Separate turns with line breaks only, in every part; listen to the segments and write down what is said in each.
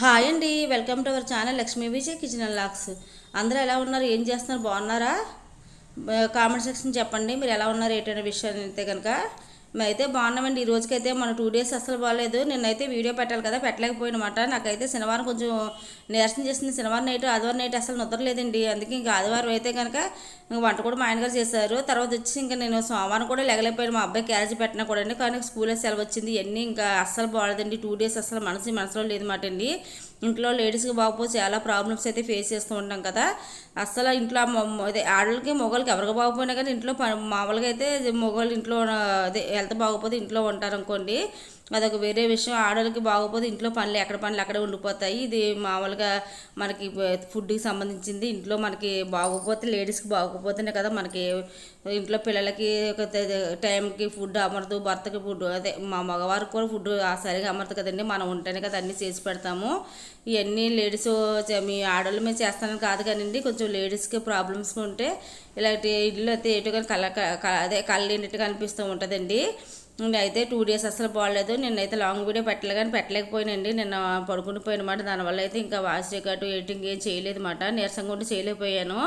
Hi అండి welcome to our channel Lakshmi Vijay kitchen and vlogs. అందరూ ఎలా ఉన్నారు? ఏం చేస్తున్నారు? బాగున్నారా? కామెంట్ సెక్షన్ చెప్పండి మీరు ఎలా ఉన్నారు? ఏంటనే విషయం అయితే కనుక అయితే బాగున్నామండి. ఈ రోజుకైతే మన టూ డేస్ అసలు బాగాలేదు నిన్నైతే వీడియో పెట్టాలి కదా పెట్టలేకపోయినమాట. నాకైతే శనివారం కొంచెం నీరసం చేసింది. శనివారం నైట్ ఆదివారం నైట్ అసలు నిద్రలేదండి. అందుకే ఇంకా ఆదివారం అయితే కనుక వంట కూడా మా ఆయనగారు చేశారు. తర్వాత వచ్చి ఇంకా నేను సోమవారం కూడా లెగలేకపోయాను. మా అబ్బాయి క్యారేజ్ పెట్టినా కూడా అండి. కానీ స్కూల్లో సెలవు వచ్చింది. ఇవన్నీ ఇంకా అస్సలు బాగాలేదండి టూ డేస్ అసలు మనసు మనసులో లేదు మాట అండి. ఇంట్లో లేడీస్కి బాగోపోతే చాలా ప్రాబ్లమ్స్ అయితే ఫేస్ చేస్తూ ఉంటాం కదా. అస్సలు ఇంట్లో అదే ఆడలకి మొగలకి ఎవరికి బాగోపోయినా కానీ ఇంట్లో మామూలుగా అయితే మొగలు ఇంట్లో అదే హెల్త్ బాగోపోతే ఇంట్లో ఉంటారు అనుకోండి అదొక వేరే విషయం. ఆడవాళ్ళకి బాగోపోతే ఇంట్లో పనులు ఎక్కడ పనులు అక్కడే ఉండిపోతాయి. ఇది మామూలుగా మనకి ఫుడ్కి సంబంధించింది. ఇంట్లో మనకి బాగోపోతే లేడీస్కి బాగోపోతేనే కదా మనకి ఇంట్లో పిల్లలకి ఒక టైంకి ఫుడ్ అమరదు భర్తకి ఫుడ్ అదే మా మగవారికి కూడా ఫుడ్ సరిగా అమరదు కదండి. మనం ఉంటేనే కదా అన్నీ చేసి పెడతాము. ఇవన్నీ లేడీస్ మీ ఆడవాళ్ళు మేము చేస్తానని కాదు కానివ్వండి కొంచెం లేడీస్కి ప్రాబ్లమ్స్ ఉంటే ఇలాంటి ఇల్లు అయితే ఎటు కానీ కళ్ళ అదే కళ్ళు ఏంటంటే అనిపిస్తూ ఉంటుందండి. అయితే టూ డేస్ అసలు బాగాలేదు నిన్నైతే లాంగ్ వీడియో పెట్టలే కానీ పెట్టలేకపోయానండి నిన్న పడుకుని పోయినమాట. దానివల్ల అయితే ఇంకా వాయిస్ రికార్డు ఎడిటింగ్ ఏం చేయలేదు అనమాట నీరసంగా ఉండి చేయలేకపోయాను.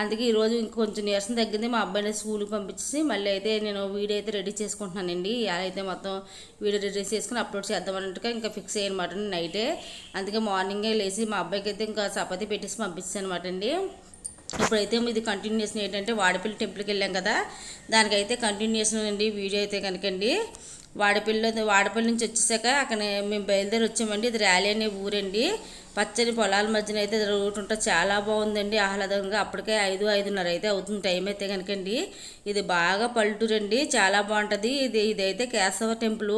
అందుకే ఈరోజు ఇంకొంచెం నీరసం తగ్గింది. మా అబ్బాయిని స్కూల్కి పంపించి మళ్ళీ అయితే నేను వీడియో అయితే రెడీ చేసుకుంటున్నానండి. అయితే మొత్తం వీడియో రెడీ చేసుకుని అప్లోడ్ చేద్దామన్నట్టుగా ఇంకా ఫిక్స్ అయ్యనమాట నైటే అందుకే మార్నింగే లేచి మా అబ్బాయికి అయితే ఇంకా చపాతీ పెట్టేసి పంపించాను అనమాట అండి. ఇప్పుడైతే ఇది కంటిన్యూషన్ ఏంటంటే వాడపల్లి టెంపుల్కి వెళ్ళాం కదా. దానికైతే కంటిన్యూషన్ అండి వీడియో అయితే కనుకండి. వాడపల్లిలో వాడపల్లి నుంచి వచ్చేసాక అక్కడ మేము బయలుదేరి వచ్చామండి. ఇది ర్యాలీ అనే ఊరండి. పచ్చని పొలాల మధ్యన అయితే రూట్ ఉంటే చాలా బాగుందండి ఆహ్లాదంగా. అప్పటికే ఐదు ఐదున్నర అయితే అవుతుంది టైం అయితే కనుకండి ఇది బాగా పల్లెటూరు అండి చాలా బాగుంటుంది. ఇది ఇదైతే కేశవ టెంపుల్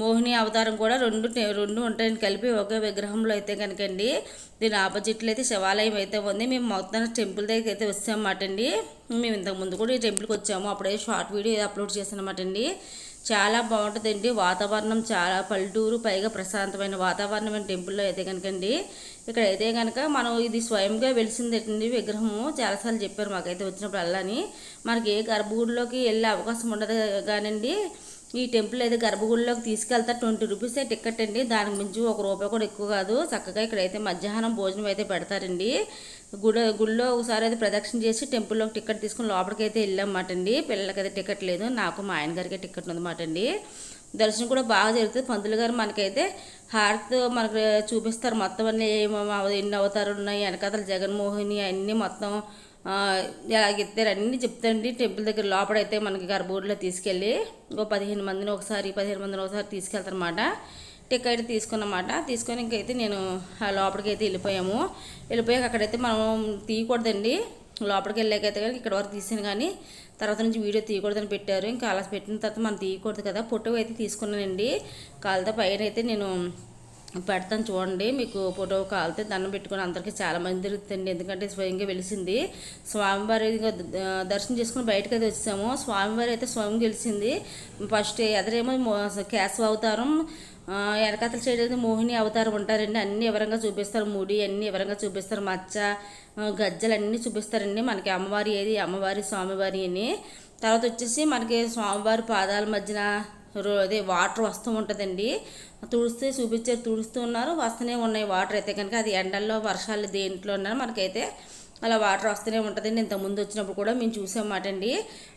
మోహిని అవతారం కూడా రెండు రెండు ఉంటాయని కలిపి ఒకే విగ్రహంలో అయితే కనుకండి దీని ఆపోజిట్లో అయితే శివాలయం అయితే ఉంది. మేము మొత్తం టెంపుల్ దగ్గరికి అయితే వచ్చామన్నమాట అండి. మేము ఇంతకు ముందు కూడా ఈ టెంపుల్కి వచ్చాము. అప్పుడే షార్ట్ వీడియో అప్లోడ్ చేసానమాట అండి. చాలా బాగుంటుందండి. వాతావరణం చాలా పల్లెటూరు పైగా ప్రశాంతమైన వాతావరణమైన టెంపుల్లో అయితే కనుకండి ఇక్కడ అయితే కనుక మనం ఇది స్వయంగా వెలిసిందేటండి విగ్రహము. చాలాసార్లు చెప్పారు మాకైతే వచ్చినప్పుడు వెళ్ళని మనకి ఏ గర్భగుడిలోకి వెళ్ళే అవకాశం ఉండదు కానండి. ఈ టెంపుల్ అయితే గర్భగుడిలోకి తీసుకెళ్తా ట్వంటీ రూపీస్ టికెట్ అండి. దానికి మించి ఒక రూపాయి కూడా ఎక్కువ కాదు. చక్కగా ఇక్కడైతే మధ్యాహ్నం భోజనం అయితే పెడతారండి. గుడి గుడిలో ఒకసారి అయితే ప్రదక్షిణ చేసి టెంపుల్లో టికెట్ తీసుకుని లోపలికైతే అయితే వెళ్ళామన్నమాట అండి పిల్లలకైతే టికెట్ లేదు. నాకు మా ఆయన గారికి టికెట్ ఉందన్నమాట అండి దర్శనం కూడా బాగా జరుగుతుంది. పంతులు గారు మనకైతే హారతి మనకు చూపిస్తారు. మొత్తం అన్ని ఏమేమి ఎన్ని అవతారాలు ఉన్నాయి వెనకాతల జగన్మోహిని అన్నీ మొత్తం ఆ, అన్నీ చెప్తారండి. టెంపుల్ దగ్గర లోపడైతే మనకి గర్భగుడిలో తీసుకెళ్ళి ఓ పదిహేను మందిని ఒకసారి పదిహేను మందిని ఒకసారి తీసుకెళ్తారన్నమాట. టికెట్ తీసుకున్నమాట. తీసుకొని ఇంకైతే నేను ఆ లోపలికి అయితే వెళ్ళిపోయాము. వెళ్ళిపోయాక అక్కడైతే మనం తీయకూడదండి. లోపలికి వెళ్ళాకైతే కానీ ఇక్కడ వరకు తీసాను కానీ తర్వాత నుంచి వీడియో తీయకూడదని పెట్టారు. ఇంకా అలా పెట్టిన తర్వాత మనం తీయకూడదు కదా. ఫోటో అయితే తీసుకున్నానండి. కాలుతో పైన అయితే నేను పెడతాను చూడండి. మీకు ఫోటో కాలితే దండం పెట్టుకుని అందరికీ చాలా మంది తిరుగుతుంది ఎందుకంటే స్వయంగా వెలిసింది. స్వామివారి దర్శనం చేసుకుని బయటకు అయితే వచ్చాము స్వామివారి అయితే స్వయం గెలిచింది. ఫస్ట్ ఎదరేమో కేశవ అవతారం వెనకాతల సైడ్ అయితే మోహిని అవతారం ఉంటారండి. అన్ని వివరంగా చూపిస్తారు? ముడి అన్ని వివరంగా చూపిస్తారు? మచ్చ గజ్జలు అన్నీ చూపిస్తారండి మనకి అమ్మవారి ఏది? అమ్మవారి స్వామివారి అని. తర్వాత వచ్చేసి మనకి స్వామివారి పాదాల మధ్యన రో- అదే వాటర్ వస్తూ ఉంటుందండి. తుడిస్తే చూపించారు తుడుస్తూ ఉన్నారు. వస్తూనే ఉన్నాయి వాటర్ అయితే కనుక. అది ఎండల్లో వర్షాలు దేంట్లో ఉన్నారు మనకైతే అలా వాటర్ వస్తూనే ఉంటుందండి. ఇంత ముందు వచ్చినప్పుడు కూడా మేము చూసామాట అండి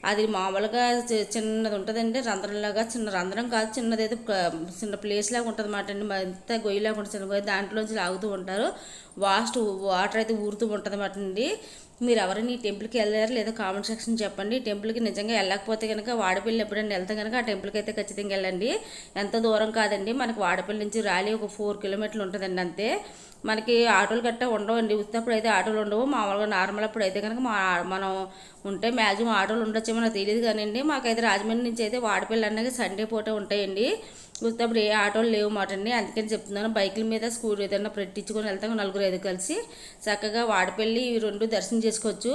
అది మామూలుగా చి- చిన్నది ఉంటుందండి. రంధ్రంలాగా చిన్న రంధ్రం కాదు చిన్నది అయితే చిన్న ప్లేస్ లాగా ఉంటుంది మాట అండి అంతా గొయ్యిలాగా ఉంటుంది చిన్న గొయ్యి దాంట్లోంచి లాగుతూ ఉంటారు. వాస్ట్ వాటర్ అయితే ఊరుతూ ఉంటుంది మాట అండి మీరు ఎవరైనా ఈ టెంపుల్కి వెళ్ళారు? లేదా కామెంట్ సెక్షన్ చెప్పండి. టెంపుల్కి నిజంగా వెళ్ళకపోతే కనుక వాడపల్లి ఎప్పుడైనా వెళ్తే కనుక ఆ టెంపుల్కి అయితే ఖచ్చితంగా వెళ్ళండి. ఎంత దూరం కాదండి. మనకి వాడపల్లి నుంచి ర్యాలీ ఒక ఫోర్ కిలోమీటర్లు ఉంటుందండి అంతే. మనకి ఆటోలు గట్టా ఉండవండి. ఉత్తప్పుడు అయితే ఆటోలు ఉండవు. మామూలుగా నార్మల్ అప్పుడు అయితే కనుక మా మనం ఉంటే మ్యాక్సిమం ఆటోలు ఉండొచ్చేమో నాకు తెలియదు కానివ్వండి మాకైతే రాజమండ్రి నుంచి అయితే వాడపల్లి అన్నది సండే పూట ఉంటాయండి. ఉత్తప్పుడు ఏ ఆటోలు లేవు మాట అండి అందుకని చెప్తున్నాను బైకుల మీద స్కూల్ ఏదైనా పెట్టించుకొని వెళ్తాం. నలుగురు ఐదు కలిసి చక్కగా వాడపల్లి ఈ రెండు దర్శనం చేసుకోవచ్చు.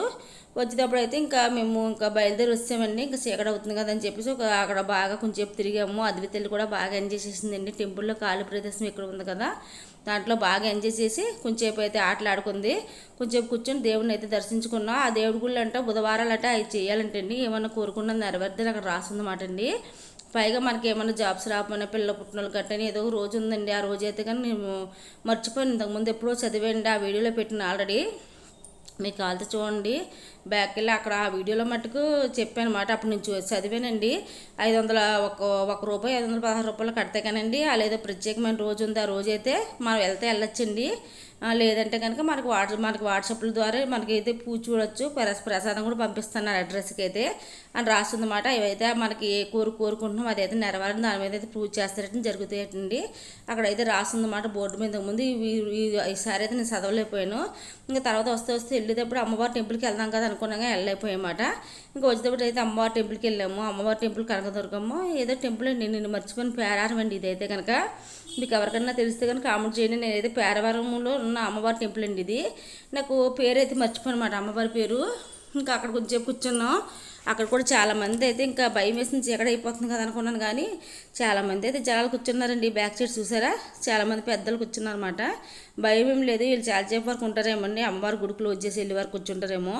వచ్చేటప్పుడు అయితే ఇంకా మేము ఇంకా బయలుదేరి వచ్చామండి ఇంకా చీకట అవుతుంది కదా అని చెప్పేసి ఒక అక్కడ బాగా కొంచెంసేపు తిరిగాము. అద్వితల్లి కూడా బాగా ఎంజాయ్ చేసిందండి. టెంపుల్లో కాలు ప్రదేశం ఇక్కడ ఉంది కదా. దాంట్లో బాగా ఎంజాయ్ చేసి కొంచెంసేపు అయితే ఆటలు ఆడుకుంది కొంచెంసేపు కూర్చొని దేవుడిని అయితే దర్శించుకున్నాం. ఆ దేవుడి గుళ్ళు అంటే బుధవారాలు అంటే అవి చేయాలంటండి. ఏమన్నా కోరుకున్నది నెరవేర్దని అక్కడ రాసిందన్నమాట అండి పైగా మనకి ఏమైనా జాబ్స్ రాకపోయినా పిల్లల పుట్టినలు గట్టని ఏదో ఒక రోజు ఉందండి. ఆ రోజు అయితే కానీ నేను మర్చిపోయాను ఇంతకుముందు ఎప్పుడో చదివండి ఆ వీడియోలో పెట్టిన ఆల్రెడీ. మీకు కాల్తో చూడండి. బ్యాక్ వెళ్ళి అక్కడ ఆ వీడియోలో మటుకు చెప్పాను అనమాట అప్పుడు నేను చదివానండి. ఐదు వందల ఒక ఒక రూపాయి ఐదు వందల పదహారు రూపాయలు కడితే కానండి. అలా ఏదో ప్రత్యేకమైన రోజు ఉంది. ఆ రోజు అయితే మనం వెళ్తే వెళ్ళొచ్చండి. లేదంటే కనుక మనకు వాట్స్ మనకి వాట్సాప్ల ద్వారా మనకి అయితే పూజ చూడొచ్చు ప్రసాదం కూడా పంపిస్తున్నారు అడ్రస్కి అయితే అని రాస్తుందన్నమాట. ఇవైతే మనకి ఏ కోరు కోరుకుంటున్నాం అదైతే నెరవేరని దాని మీద అయితే పూజ చేస్తారని జరుగుతాయండి. అక్కడైతే రాస్తుందన్నమాట బోర్డు మీద ముందు. ఈ- ఈసారి అయితే నేను చదవలేకపోయాను. ఇంకా తర్వాత వస్తే వస్తే వెళ్ళేటప్పుడు అమ్మవారి టెంపుల్కి వెళ్దాం కదా అనుకున్నాగా వెళ్ళలేకపోయామాట. ఇంకా వచ్చేటప్పుడు అయితే అమ్మవారి టెంపుల్కి వెళ్ళాము. అమ్మవారి టెంపుల్ కనకదుర్గమ్మ. ఏదో టెంపుల్ అండి. నేను మర్చిపోయిన పేరారం అండి ఇదైతే కనుక. మీకు ఎవరికన్నా తెలిస్తే కనుక కామెంట్ చేయండి. నేనైతే పేరవరంలో ఉన్న అమ్మవారి టెంపుల్ అండి ఇది. నాకు పేరు అయితే మర్చిపోయాను అమ్మవారి పేరు. ఇంకా అక్కడ కొంచెంసేపు కూర్చున్నాం. అక్కడ కూడా చాలా మంది అయితే ఇంకా భయం వేసి చీకటి అయిపోతుంది కదా అనుకున్నాను కానీ చాలామంది అయితే జనాలు కూర్చున్నారండి బ్యాక్ సైడ్ చూసారా? చాలామంది పెద్దలు కూర్చున్నారు అనమాట భయం ఏం లేదు వీళ్ళు చాలా సేపు వరకు ఉంటారేమో అండి. అమ్మవారి గుడి క్లోజ్ చేసి వెళ్ళి వరకు కూర్చుంటారేమో.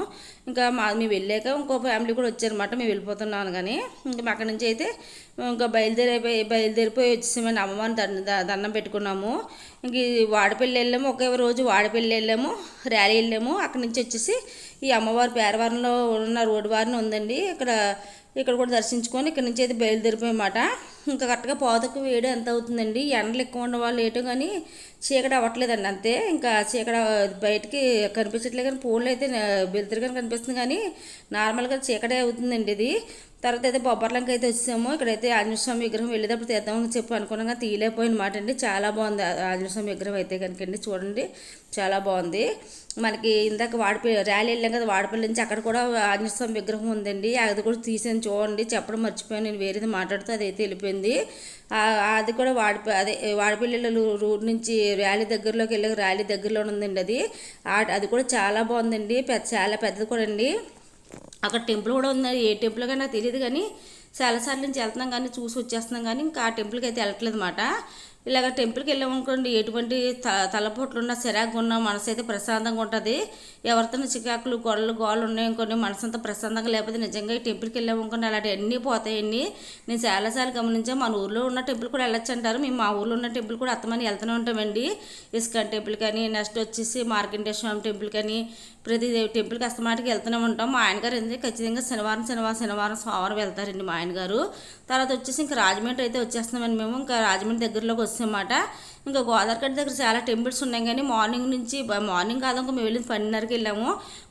ఇంకా మా మేము వెళ్ళాక ఇంకో ఫ్యామిలీ కూడా వచ్చారనమాట మేము వెళ్ళిపోతున్నాను కానీ ఇంకా అక్కడి నుంచి అయితే ఇంకా బయలుదేరిపోయి బయలుదేరిపోయి వచ్చేసామండి అమ్మవారిని దండ దండం పెట్టుకున్నాము. ఇంక వాడపల్లి వెళ్ళాము ఒకే రోజు వాడపల్లి వెళ్ళాము ర్యాలీ వెళ్ళాము. అక్కడి నుంచి వచ్చేసి ఈ అమ్మవారి పేరవారంలో ఉన్న రోడ్డు వారిని ఉందండి. ఇక్కడ ఇక్కడ కూడా దర్శించుకొని ఇక్కడ నుంచి అయితే బయలుదేరిపోయామాట ఇంకా కరెక్ట్గా పోతకు వేడి ఎంత అవుతుందండి? ఎండలు ఎక్కువ ఉన్న వాళ్ళు ఏటో కానీ చీకటి అవ్వట్లేదండి అంతే. ఇంకా చీకటి బయటికి కనిపించట్లేదు కానీ పూలు అయితే వెళ్తురుగానే కనిపిస్తుంది కానీ నార్మల్గా చీకటే అవుతుందండి ఇది. తర్వాత అయితే బొబ్బర్లంక అయితే వచ్చాము ఇక్కడైతే ఆంజనేయ స్వామి విగ్రహం వెళ్ళేటప్పుడు తీద్దామని చెప్పి అనుకున్నాం కానీ తీయలేకపోయిన మాట అండి. చాలా బాగుంది ఆ- ఆంజనేయ స్వామి విగ్రహం అయితే కనుకండి. చూడండి చాలా బాగుంది. మనకి ఇందాక వాడిపల్లి ర్యాలీ వెళ్ళాం కదా వాడపల్లి నుంచి అక్కడ కూడా ఆంజనేయ స్వామి విగ్రహం ఉందండి. అది కూడా తీసాను చూడండి. చెప్పడం మర్చిపోయాను నేను వేరేది మాట్లాడుతూ అది అయితే వెళ్ళిపోయింది. అది కూడా వాడి అదే వాడపల్లి రూట్ నుంచి ర్యాలీ దగ్గరలోకి వెళ్ళి ర్యాలీ దగ్గరలో ఉందండి అది అది కూడా చాలా బాగుందండి. పెద్ద చాలా పెద్దది కూడా అండి అక్కడ టెంపుల్ కూడా ఉంది ఏ టెంపుల్ కానీ నాకు తెలియదు కానీ చాలాసార్లు నుంచి వెళ్తున్నాం కానీ చూసి వచ్చేస్తున్నాం కానీ ఇంకా ఆ టెంపుల్కి అయితే వెళ్ళట్లేదు అనమాట ఇలాగ టెంపుల్కి వెళ్ళామనుకోండి ఎటువంటి త తలపోట్లున్నా ఉన్న ఉన్నా ఉన్న మనసు అయితే ప్రశాంతంగా ఉంటుంది. ఎవరితో చికాకులు గొడవలు గోళ్ళు ఉన్నాయనుకోండి మనసు అంతా ప్రశాంతంగా లేకపోతే నిజంగా ఈ టెంపుల్కి వెళ్ళామనుకోండి అలాంటి అన్నీ పోతాయండి నేను చాలాసార్లు గమనించాను మన ఊర్లో ఉన్న టెంపుల్ కూడా వెళ్ళొచ్చు అంటారు మేము మా ఊర్లో ఉన్న టెంపుల్ కూడా అత్తమని వెళ్తూనే ఉంటామండి. ఇస్కాన్ టెంపుల్ కానీ నెక్స్ట్ వచ్చేసి మార్కండే స్వామి టెంపుల్ కానీ ప్రతి టెంపుల్కి అస్తమాటికి వెళ్తూనే ఉంటాం. మా ఆయనగారు ఎందుకంటే ఖచ్చితంగా శనివారం శనివారం శనివారం సోమవారం వెళ్తారండి మా ఆయనగారు. తర్వాత వచ్చేసి ఇంకా రాజమండ్రి అయితే వచ్చేస్తామండి మేము. ఇంకా రాజమండ్రి దగ్గరలోకి వస్తాయన్నమాట ఇంకా గోదావరికట్ దగ్గర చాలా టెంపుల్స్ ఉన్నాయి కానీ మార్నింగ్ నుంచి మార్నింగ్ కాదు ఇంకా మేము వెళ్ళింది పన్నెండున్నరకి వెళ్ళాము.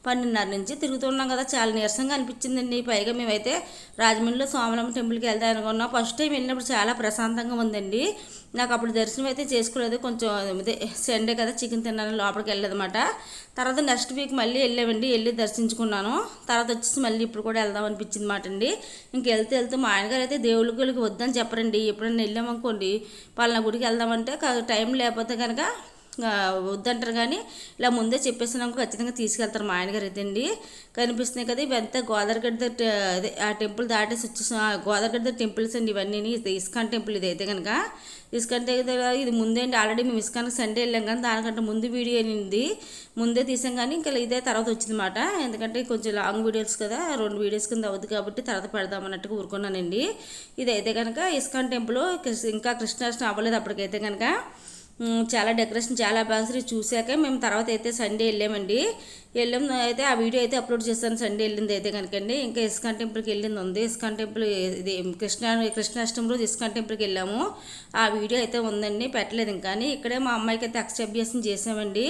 పన్నెండున్నర నుంచి తిరుగుతున్నాం కదా చాలా నీరసంగా అనిపించిందండి. పైగా మేమైతే రాజమండ్రిలో సోమలమ్మ టెంపుల్కి వెళ్దాం అనుకున్నాం. ఫస్ట్ టైం వెళ్ళినప్పుడు చాలా ప్రశాంతంగా ఉందండి. నాకు అప్పుడు దర్శనం అయితే చేసుకోలేదు. కొంచెం ఇదే సండే కదా చికెన్ తిన్నాను లోపలికి వెళ్ళదన్నమాట తర్వాత నెక్స్ట్ వీక్ మళ్ళీ వెళ్ళామండి. వెళ్ళి దర్శించుకున్నాను. తర్వాత వచ్చేసి మళ్ళీ ఇప్పుడు కూడా వెళ్దాం అనిపించింది మాట అండి. ఇంక వెళ్తే వెళ్తే మా ఆయనగారు అయితే దేవుళ్ళ గుడికి వద్దని చెప్పరండి. ఎప్పుడైనా వెళ్ళామనుకోండి పలానా గుడికి వెళ్దామంటే కా- టైం లేకపోతే కనుక వద్దంటారు కానీ ఇలా ముందే చెప్పేసినాక ఖచ్చితంగా తీసుకెళ్తారు మా ఆయనగారు అయితే అండి కనిపిస్తున్నాయి కదా ఇవంతా గోదావరిగడ్డ అదే ఆ టెంపుల్ దాటేసి వచ్చేసిన ఆ గోదావరిగడ్డ టెంపుల్స్ అండి ఇవన్నీ. ఇస్కాన్ టెంపుల్ ఇది అయితే కనుక ఇస్కాన్ దగ్గర ఇది ముందే అండి ఆల్రెడీ మేము ఇస్కాన్కి సండే వెళ్ళాం కానీ దానికంటే ముందు వీడియో అయింది ముందే తీసాం కానీ ఇంకా ఇదే తర్వాత వచ్చిందన్నమాట. ఎందుకంటే కొంచెం లాంగ్ వీడియోస్ కదా రెండు వీడియోస్ కింద అవుద్ది కాబట్టి తర్వాత పెడదాం అన్నట్టుగా ఊరుకున్నానండి. ఇదైతే కనుక ఇస్కాన్ టెంపుల్ ఇంకా కృష్ణాష్టం అవ్వలేదు అప్పటికైతే కనుక చాలా డెకరేషన్ చాలా బాగా చూశాక మేము తర్వాత అయితే సండే వెళ్ళామండి. వెళ్ళాం అయితే ఆ వీడియో అయితే అప్లోడ్ చేస్తాను సండే వెళ్ళింది అయితే కనుకండి. ఇంకా ఇస్కాన్ టెంపుల్కి వెళ్ళింది ఉంది. ఇస్కాన్ టెంపుల్ ఇది కృష్ణ కృష్ణాష్టమి రోజు ఇస్కాన్ టెంపుల్కి వెళ్ళాము. ఆ వీడియో అయితే ఉందండి పెట్టలేదు ఇంకా. ఇక్కడే మా అమ్మాయికి అయితే అక్షభ్యాసం చేసామండి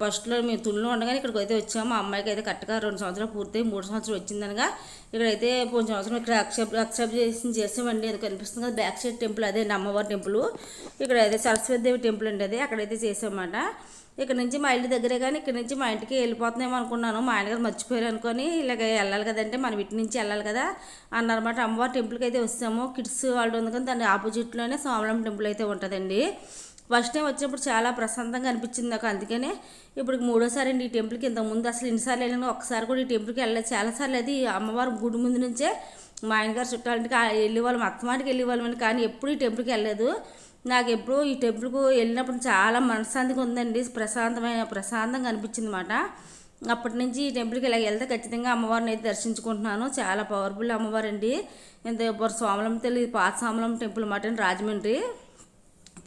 ఫస్ట్లో మేము తుళ్ళు ఉండగానే ఇక్కడికి అయితే వచ్చాము మా అమ్మాయికి అయితే కరెక్ట్గా రెండు సంవత్సరాలు పూర్తయి మూడు సంవత్సరాలు వచ్చిందనగా ఇక్కడైతే కొంచెం సంవత్సరం ఇక్కడ అక్సెప్ట్ అక్సెప్ట్ చేసి చేసామండి. అది కనిపిస్తుంది కదా బ్యాక్ సైడ్ టెంపుల్ అదే అమ్మవారి టెంపుల్. ఇక్కడ అయితే సరస్వతి దేవి టెంపుల్ అండి అది. అక్కడైతే చేసామన్నమాట. ఇక్కడ నుంచి మా ఇల్లు దగ్గరే కానీ ఇక్కడ నుంచి మా ఇంటికి వెళ్ళిపోతున్నాం అనుకున్నాను. మా ఆయనగారు మర్చిపోయారు అనుకొని ఇలాగ వెళ్ళాలి కదంటే మనం ఇటు నుంచి వెళ్ళాలి కదా అన్నారన్నమాట. అమ్మవారి టెంపుల్కి అయితే వస్తాము. కిడ్స్ వాళ్ళు ఉంది కానీ దాని ఆపోజిట్లోనే సోమలం టెంపుల్ అయితే ఉంటుందండి. ఫస్ట్ టైం వచ్చినప్పుడు చాలా ప్రశాంతంగా అనిపించింది నాకు. అందుకనే ఇప్పుడు మూడోసారి అండి ఈ టెంపుల్కి. ఇంతకుముందు ముందు అసలు ఎన్నిసార్లు వెళ్ళినా ఒకసారి కూడా ఈ టెంపుల్కి వెళ్ళలేదు. చాలాసార్లు అది అమ్మవారి గుడి ముందు నుంచే మా ఆయనగారు చుట్టాలంటే వెళ్ళేవాళ్ళం అత్తమాటికి వెళ్ళేవాళ్ళం కానీ ఎప్పుడు ఈ టెంపుల్కి వెళ్ళలేదు. నాకు ఎప్పుడు ఈ టెంపుల్కు వెళ్ళినప్పుడు చాలా మనశ్శాంతిగా ఉందండి. ప్రశాంతమైన ప్రశాంతంగా అనిపించింది అనమాట అప్పటి నుంచి ఈ టెంపుల్కి ఇలా వెళ్తే ఖచ్చితంగా అమ్మవారిని అయితే దర్శించుకుంటున్నాను. చాలా పవర్ఫుల్ అమ్మవారు అండి ఇంత సోమలం తల్లి పాత సోమలం టెంపుల్ మాట రాజమండ్రి.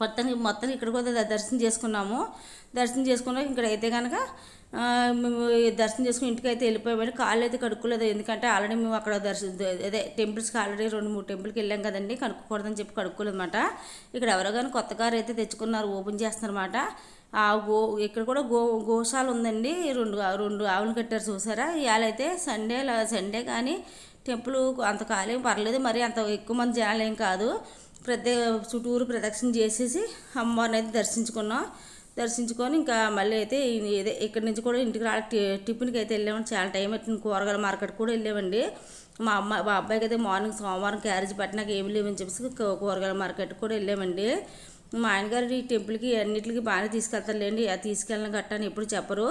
మొత్తానికి మొత్తం ఇక్కడ కూడా దర్శనం చేసుకున్నాము. దర్శనం చేసుకున్నాక ఇక్కడ అయితే కనుక మేము దర్శనం చేసుకుని ఇంటికి అయితే వెళ్ళిపోయామని కాళ్ళు అయితే కడుక్కోలేదు. ఎందుకంటే ఆల్రెడీ మేము అక్కడ దర్శనం అదే టెంపుల్స్కి ఆల్రెడీ రెండు మూడు టెంపుల్కి వెళ్ళాం కదండి. కనుక్కోకూడదని చెప్పి కడుక్కోలేదన్నమాట. ఇక్కడ ఎవరో కానీ కొత్త కారు అయితే తెచ్చుకున్నారు. ఓపెన్ చేస్తున్నారన్నమాట. ఆ గో ఇక్కడ కూడా గో గోశాల ఉందండి. రెండు రెండు ఆవులు కట్టారు చూసారా? ఇవాళ అయితే సండే సండే కానీ టెంపుల్ అంత కాలేం పర్లేదు. మరి అంత ఎక్కువ మంది జనాలు ఏం కాదు. ప్రతి చుట్టూరు ప్రదక్షిణ చేసేసి అమ్మవారిని అయితే దర్శించుకున్నాం. దర్శించుకొని ఇంకా మళ్ళీ అయితే ఇదే ఇక్కడి నుంచి కూడా ఇంటికి రా టిఫిన్కి అయితే వెళ్ళామండి. చాలా టైం అవుతుంది కూరగాయల మార్కెట్ కూడా వెళ్ళామండి. మా అమ్మ మా అబ్బాయికి అయితే మార్నింగ్ సోమవారం క్యారేజ్ పట్టినాక ఏమి లేవని చెప్పేసి కూరగాయల మార్కెట్ కూడా వెళ్ళామండి. మా ఆయనగారు ఈ టెంపుల్కి అన్నింటికి బాగానే తీసుకెళ్తారులేండి. తీసుకెళ్ళిన గట్టాని ఎప్పుడు చెప్పరు.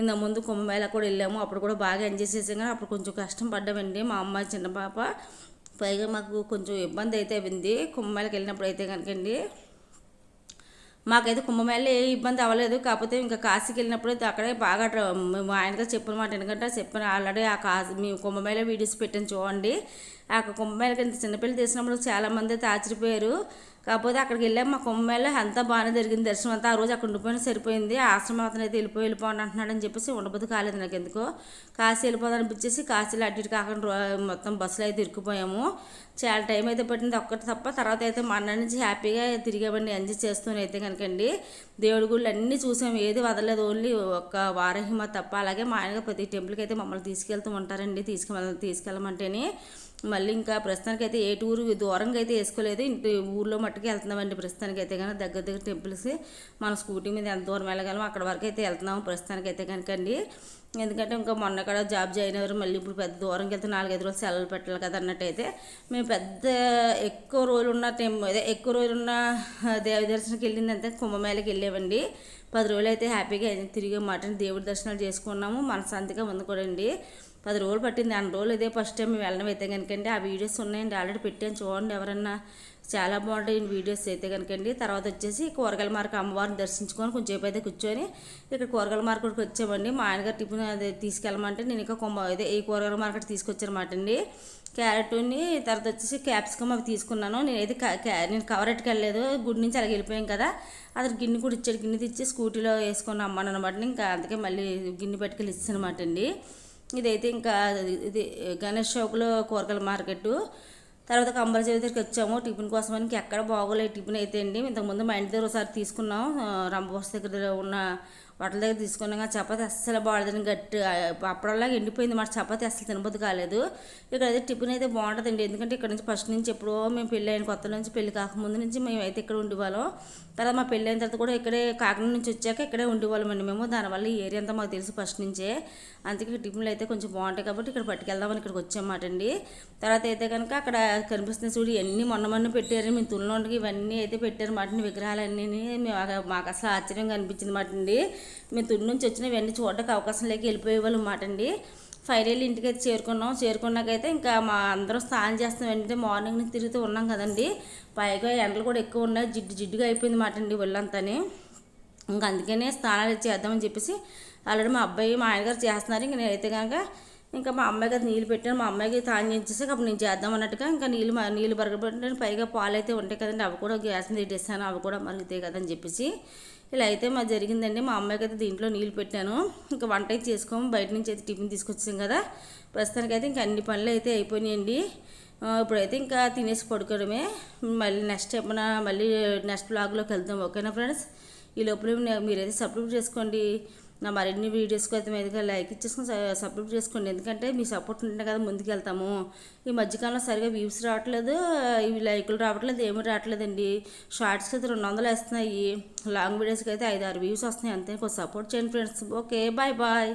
ఇంత ముందు కుంభమేళ కూడా వెళ్ళాము. అప్పుడు కూడా బాగా ఎంజాయ్ చేసాం. కానీ అప్పుడు కొంచెం కష్టం పడ్డామండి. మా అమ్మాయి చిన్న పాప పైగా మాకు కొంచెం ఇబ్బంది అయితే అయింది. కుంభమేళకి వెళ్ళినప్పుడు అయితే కనుకండి మాకైతే కుంభమేళలో ఏ ఇబ్బంది అవ్వలేదు. కాకపోతే ఇంకా కాశీకి వెళ్ళినప్పుడు అయితే అక్కడే బాగా మేము ఆయనగా చెప్పిన మాట ఎందుకంటే చెప్పిన ఆల్రెడీ ఆ కాశీ మేము కుంభమేళ వీడియోస్ పెట్టాను చూడండి. ఆ కుంభమేళకి చిన్నపిల్లలు తీసినప్పుడు చాలామంది అయితే ఆశ్చర్యపోయారు. కాకపోతే అక్కడికి వెళ్ళాం మా కుంభమేళ అంతా బాగానే జరిగింది. దర్శనం అంతా ఆ రోజు అక్కడ ఉండిపోయిన సరిపోయింది. ఆశ్రమం అతను అయితే వెళ్ళిపోయి వెళ్ళిపోండి అంటున్నాడని చెప్పేసి ఉండబోదు కాలేదు నాకు ఎందుకో కాశీ వెళ్ళిపోదాం అనిపించేసి కాశీలో అటు ఇటు కాకుండా మొత్తం బస్సులో అయితే ఇరుక్కుపోయాము. చాలా టైం అయితే పట్టింది. ఒక్కటి తప్ప తర్వాత అయితే మా అన్న నుంచి హ్యాపీగా తిరిగామండి. ఎంజాయ్ చేస్తూనే అయితే కనుకండి. దేవుడి గుళ్ళు అన్నీ చూసాము. ఏది వదలలేదు. ఓన్లీ ఒక వారహిమ తప్ప. అలాగే మా ఆయనగా ప్రతి టెంపుల్కి అయితే మమ్మల్ని తీసుకెళ్తూ ఉంటారండి. తీసుకెళ్ళ తీసుకెళ్ళమంటేనే. మళ్ళీ ఇంకా ప్రస్తుతానికి అయితే ఏ టూరు దూరంగా అయితే వేసుకోలేదు. ఇంటి ఊర్లో మట్టుకు వెళ్తున్నామండి ప్రస్తుతానికి అయితే కానీ దగ్గర దగ్గర టెంపుల్స్ మన స్కూటీ మీద ఎంత దూరం వెళ్ళగలం అక్కడ వరకు అయితే వెళ్తున్నాము ప్రస్తుతానికి అయితే కనుకండి ఎందుకంటే ఇంకా మొన్న కూడా జాబ్ జాయిన్ అయ్యారు. మళ్ళీ ఇప్పుడు పెద్ద దూరంకి వెళ్తే నాలుగైదు రోజులు సెలవులు పెట్టాలి కదా అన్నట్టయితే. మేము పెద్ద ఎక్కువ రోజులు ఉన్న టైం ఎక్కువ రోజులు ఉన్న దేవి దర్శనకి వెళ్ళింది అంతే కుంభమేళకి వెళ్ళామండి. పది రోజులు అయితే హ్యాపీగా తిరిగి మాట దేవుడి దర్శనాలు చేసుకున్నాము. మనశాంతిగా ఉంది కూడా అండి పది రోజులు పట్టింది. అన్ని రోజులు ఇదే ఫస్ట్ టైం మేము వెళ్ళడం అయితే కనుకండి ఆ వీడియోస్ ఉన్నాయండి. ఆల్రెడీ పెట్టాను. చూడండి ఎవరన్నా చాలా బాగుంటాయి వీడియోస్ అయితే కనుకండి తర్వాత వచ్చేసి కూరగాయల మార్కెట్ అమ్మవారిని దర్శించుకొని కొంచెంసేపు అయితే కూర్చొని ఇక్కడ కూరగాయల మార్కెట్కి వచ్చామండి. మా ఆయనగారు టిఫిన్ అది తీసుకెళ్ళమంటే నేను ఇంకా కొమ్మ అదే ఈ కూరగాయల మార్కెట్ తీసుకొచ్చారన్నమాట అండి. క్యారెట్ని తర్వాత వచ్చేసి క్యాప్సికమ్ అవి తీసుకున్నాను. నేనైతే నేను కవర్ ఎట్టుకెళ్ళలేదు. గుడి నుంచి అలాగ వెళ్ళిపోయాం కదా. అతను గిన్నె కూడా ఇచ్చాడు. గిన్నె తెచ్చి స్కూటీలో వేసుకొని అమ్మాను అనమాట ఇంకా అందుకే మళ్ళీ గిన్నె పెట్టుకెళ్ళి ఇచ్చానమాట అండి ఇదైతే ఇంకా ఇది గణేష్ చౌక్లో కూరగాయల మార్కెట్ తర్వాత కంబల్ దగ్గరికి వచ్చాము. టిఫిన్ కోసం అని ఎక్కడ బాగోలేదు. టిఫిన్ అయితే అండి. ఇంతకుముందు మా ఇంటి దగ్గర ఒకసారి తీసుకున్నాం. రంపబోస్ దగ్గర ఉన్న వాటి దగ్గర తీసుకున్నాక చపాతి అస్సలు బాగుంటుందని గట్టి అప్పుడల్లాగా ఎండిపోయింది. మాట చపాతి అస్సలు తినబోదు కాలేదు. ఇక్కడ అయితే టిఫిన్ అయితే బాగుంటుందండి. ఎందుకంటే ఇక్కడ నుంచి ఫస్ట్ నుంచి ఎప్పుడో మేము పెళ్ళి అయిన కొత్త నుంచి పెళ్ళి కాకముందు నుంచి మేము అయితే ఇక్కడ ఉండేవాళ్ళం. తర్వాత మా పెళ్ళి అయిన తర్వాత కూడా ఇక్కడే కాకినాడ నుంచి వచ్చాక ఇక్కడే ఉండేవాళ్ళమండి మేము. దానివల్ల ఈ ఏరియా అంతా మాకు తెలుసు ఫస్ట్ నుంచే. అందుకే టిఫిన్లు అయితే కొంచెం బాగుంటాయి కాబట్టి ఇక్కడ పట్టుకెళ్దామని ఇక్కడికి వచ్చామాట అండి. తర్వాత అయితే కనుక అక్కడ కనిపిస్తున్న చూడు ఇవన్నీ మొన్న మొన్న పెట్టారు. మేము తుల్లో ఇవన్నీ అయితే పెట్టారు మాట విగ్రహాలన్నీ మేము మాకు అసలు ఆశ్చర్యంగా అనిపించింది మాట అండి. మేము తుడి నుంచి వచ్చిన ఇవన్నీ చూడడానికి అవకాశం లేక వెళ్ళిపోయేవాళ్ళు మాట అండి. ఇంటికి అయితే చేరుకున్నాం. చేరుకున్నాకైతే ఇంకా మా అందరం స్నానం చేస్తాం. వెంటనే మార్నింగ్ నుంచి తిరుగుతూ ఉన్నాం కదండి. పైగా ఎండలు కూడా ఎక్కువ ఉన్నాయి. జిడ్డు జిడ్డుగా అయిపోయింది మాట అండి ఒళ్ళంతానే. ఇంకా అందుకనే స్నానాలు చేద్దామని చెప్పేసి ఆల్రెడీ మా అబ్బాయి మా ఆయనగారు చేస్తున్నారు. ఇంక నేనైతే కనుక ఇంకా మా అమ్మాయికి అది నీళ్ళు పెట్టాను మా అమ్మాయికి తాను చేసేసి అప్పుడు నేను చేద్దాం అన్నట్టుగా ఇంకా నీళ్ళు నీళ్ళు బరగబెట్టాను పైగా పాలు అయితే ఉంటాయి కదండి. అవి కూడా గ్యాస్ మీద పెట్టేస్తాను. అవి కూడా మరుగుతాయి కదని చెప్పేసి ఇలా అయితే మా జరిగిందండి. మా అమ్మాయికి అయితే దీంట్లో నీళ్ళు పెట్టాను. ఇంకా వంట అయితే చేసుకోము. బయట నుంచి అయితే టిఫిన్ తీసుకొచ్చాం కదా. ప్రస్తుతానికైతే ఇంకా అన్ని పనులు అయితే అయిపోయినాయండి. ఇప్పుడైతే ఇంకా తినేసి పడుకోవడమే. మళ్ళీ నెక్స్ట్ ఏమైనా మళ్ళీ నెక్స్ట్ బ్లాగ్లోకి వెళ్దాం. ఓకేనా ఫ్రెండ్స్? ఈ లోపల మీరైతే సబ్స్క్రైబ్ చేసుకోండి. నా మరిన్ని వీడియోస్కి అయితే మీదుగా లైక్ ఇచ్చేసుకొని సబ్స్క్రైబ్ చేసుకోండి. ఎందుకంటే మీ సపోర్ట్ ఉంటే కదా ముందుకు వెళ్తాము ఈ మధ్యకాలంలో సరిగా వ్యూస్ రావట్లేదు ఇవి లైకులు రావట్లేదు ఏమి రావట్లేదండి. షార్ట్స్కి అయితే రెండు వందలు వేస్తున్నాయి. లాంగ్ వీడియోస్కి అయితే ఐదు ఆరు వ్యూస్ వస్తున్నాయి అంతే. కొంచెం సపోర్ట్ చేయండి ఫ్రెండ్స్ ఓకే బాయ్ బాయ్